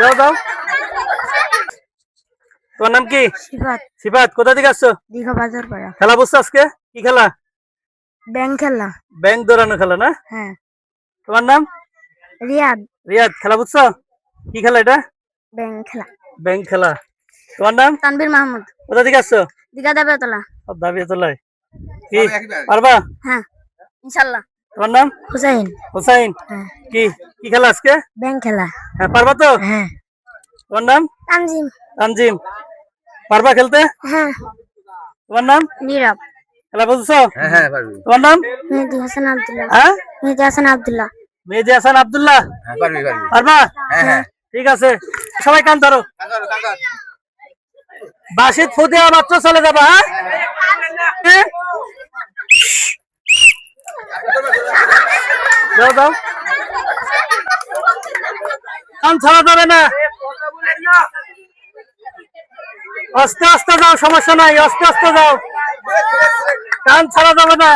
দাও দাও তোমার নাম কি? সিফাত সিফাত কোথা থেকে আসছো? দীঘা বাজার পাড়া। খেলা বুঝছ আজকে? কি খেলা? ব্যাংক খেলা। ব্যাংক দৌড়ানো খেলা না? হ্যাঁ। তোমার নাম? রিয়াদ। রিয়াদ খেলা বুঝছ? কি খেলা এটা? ব্যাংক খেলা। ব্যাংক খেলা। তোমার নাম? তানবীর মাহমুদ। কোথা থেকে আসছো? দীঘা দাবিয়াতলা। দাবি তোলায় কি পারবা? হ্যাঁ। ইনশাল্লাহ। তোমার নাম? হুসাইন। হোসাইন। হ্যাঁ। কি? কি খেলা আজকে? ব্যাংক খেলা। হ্যাঁ পারবা তো? হ্যাঁ। তোমার নাম? তানজিম। তানজিম। পারবা খেলতে? হ্যাঁ। তোমার নাম? নীরব। খেলা বুঝছ? হ্যাঁ হ্যাঁ পারবি। তোমার নাম? মেহেদি হাসান আব্দুল্লাহ। হ্যাঁ? মেহেদি হাসান আব্দুল্লাহ। মেহেদি হাসান আব্দুল্লাহ। হ্যাঁ পারবি পারবি। পারবা? হ্যাঁ হ্যাঁ। ঠিক আছে। সবাই কান ধরো। বাসিত ফুটে মাত্র চলে যাবা হ্যাঁ? দাও দাও। কান ছাড়া যাবে না। আস্তে আস্তে যাও সমস্যা নাই, আস্তে আস্তে যাও কান ছাড়া যাবে না।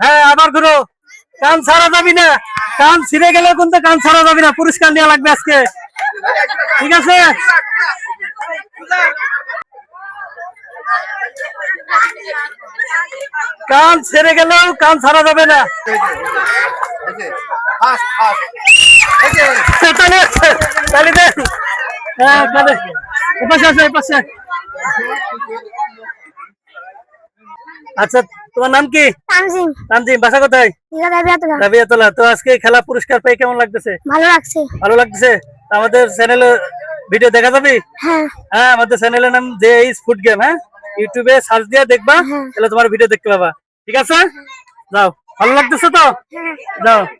হ্যাঁ আবার ঘুরো। কান ছাড়া যাবি না। কান ছিঁড়ে গেলে কিন্তু কান ছাড়া যাবি না। পুরস্কার নেওয়া লাগবে আজকে। ঠিক আছে? কান ছেড়ে গেলেও কান ছাড়া যাবে না। হ্যাঁ আচ্ছা তোমার নাম কি? তানজিম। বাসা কোথায়? রাবিয়াতলা। তো আজকে খেলা পুরস্কার পেয়ে কেমন লাগতেছে? ভালো লাগছে। ভালো লাগতেছে? আমাদের চ্যানেলে ভিডিও দেখা যাবে? হ্যাঁ। হ্যাঁ আমাদের চ্যানেলের নাম জে ইস ফুড গেম হ্যাঁ? ইউটিউবে সার্চ দিয়ে দেখবা তাহলে তোমার ভিডিও দেখতে পাবা। ঠিক আছে? যাও। ভালো লাগতেছে তো? হ্যাঁ যাও।